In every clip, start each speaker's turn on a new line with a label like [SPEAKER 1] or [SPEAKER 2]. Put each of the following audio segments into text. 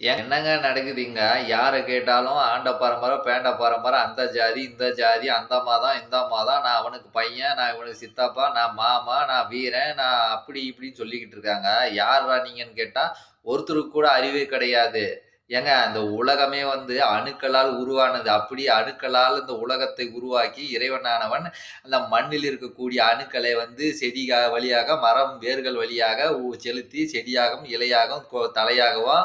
[SPEAKER 1] என்னங்க நடக்குதுங்க? யாரை கேட்டாலும் ஆண்ட பரம்பரை பேண்ட பரம்பரை அந்த ஜாதி இந்த ஜாதி அந்த மாதம் இந்த மாதம் நான் அவனுக்கு பையன் நான் இவனுக்கு சித்தப்பா நான் மாமா நான் வீரன் நான் அப்படி இப்படின்னு சொல்லிக்கிட்டு இருக்காங்க. யாரா நீங்கன்னு கேட்டால் ஒருத்தருக்கு கூட அறிவே கிடையாது. ஏங்க அந்த உலகமே வந்து அணுக்களால் உருவானது. அப்படி அணுக்களால் இந்த உலகத்தை உருவாக்கி இறைவனானவன் அந்த மண்ணில் இருக்கக்கூடிய அணுக்களை வந்து செடி வழியாக மரம் வேர்கள் வழியாக செலுத்தி செடியாகவும் இலையாகவும் தலையாகவும்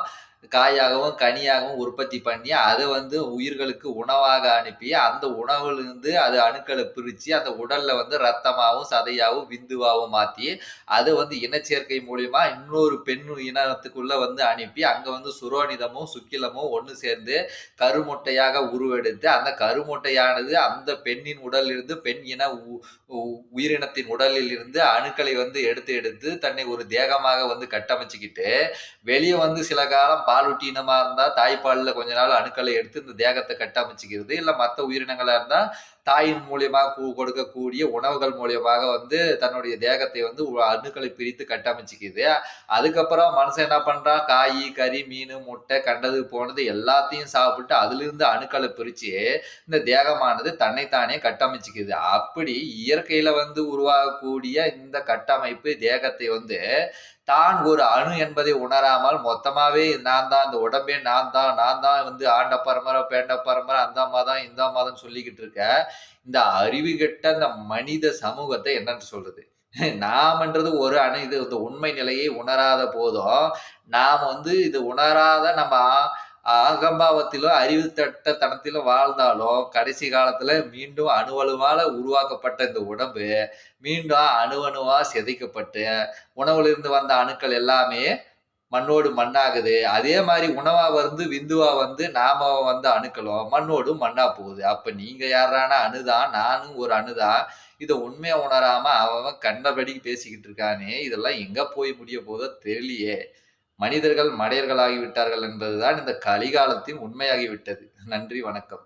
[SPEAKER 1] காயாகவும் கனியாகவும் உற்பத்தி பண்ணி அதை வந்து உயிர்களுக்கு உணவாக அனுப்பி அந்த உணவுலேருந்து அது அணுக்களை பிரித்து அந்த உடலில் வந்து ரத்தமாகவும் சதையாகவும் விந்துவாகவும் மாற்றி அது வந்து இனச்சேர்க்கை மூலிமா இன்னொரு பெண் இனத்துக்குள்ளே வந்து அனுப்பி அங்கே வந்து சுரோனிதமும் சுக்கிலமும் ஒன்று சேர்ந்து கருமுட்டையாக உருவெடுத்து அந்த கருமுட்டையானது அந்த பெண்ணின் உடலிலிருந்து பெண் இன உ- உயிரினத்தின் உடலில் இருந்து அணுக்களை வந்து எடுத்து எடுத்து தன்னை ஒரு தேகமாக வந்து கட்டமைச்சுக்கிட்டு வெளியே வந்து சில காலம் பாலூட்டி இனமாக இருந்தால் தாய்ப்பாலில் கொஞ்ச நாள் அணுக்களை எடுத்து இந்த தேகத்தை கட்டமைச்சிக்கிறது இல்லை மற்ற உயிரினங்களாக இருந்தால் தாயின் மூலியமாக கு- கொடுக்கக்கூடிய உணவுகள் மூலியமாக வந்து தன்னுடைய தேகத்தை வந்து அணுக்களை பிரித்து கட்டமைச்சிக்குது. அதுக்கப்புறம் மனுஷன் என்ன பண்றான் காய் கறி மீன் முட்டை கண்டது போனது எல்லாத்தையும் சாப்பிட்டு அதிலிருந்து அணுக்களை பிரித்து இந்த தேகமானது தன்னைத்தானே கட்டமைச்சிக்குது. அப்படி இயற்கையில வந்து உருவாகக்கூடிய இந்த கட்டமைப்பு தேகத்தை வந்து தான் ஒரு அணு என்பதை உணராமல் மொத்தமாவே நான் தான் இந்த உடம்பே நான் தான் நான் தான் வந்து ஆண்ட பரம்பரை பேண்ட பரம்பரை அந்த மாதம் இந்த மாதம் சொல்லிக்கிட்டு இருக்க. இந்த அறிவு கெட்ட இந்த மனித சமூகத்தை என்னன்னு சொல்றது? நாமன்றது ஒரு அணு இது இந்த உண்மை நிலையை உணராத போதும் நாம் வந்து இது உணராத நம்ம ஆ- ஆகம்பாவத்திலும் அறிவு தட்ட வாழ்ந்தாலும் கடைசி காலத்துல மீண்டும் அணுவணுவால உருவாக்கப்பட்ட இந்த உடம்பு மீண்டும் அணுவணுவா சிதைக்கப்பட்டு உணவுல இருந்து வந்த அணுக்கள் எல்லாமே மண்ணோடு மண்ணாகுது. அதே மாதிரி உணவா வந்து விந்துவா வந்து நாம வந்து அணுக்களும் மண்ணோடு மண்ணா போகுது. அப்ப நீங்க யாரான அணுதான் நானும் ஒரு அணுதான் இதை உண்மையா உணராம அவன் கண்டபடி பேசிக்கிட்டு இருக்கானே இதெல்லாம் எங்க போய் முடிய போதோ தெரியலையே. மனிதர்கள் மடையர்களாகி விட்டார்கள் என்பதுதான் இந்த கலிகாலத்தின் உண்மையாகிவிட்டது நன்றி வணக்கம்.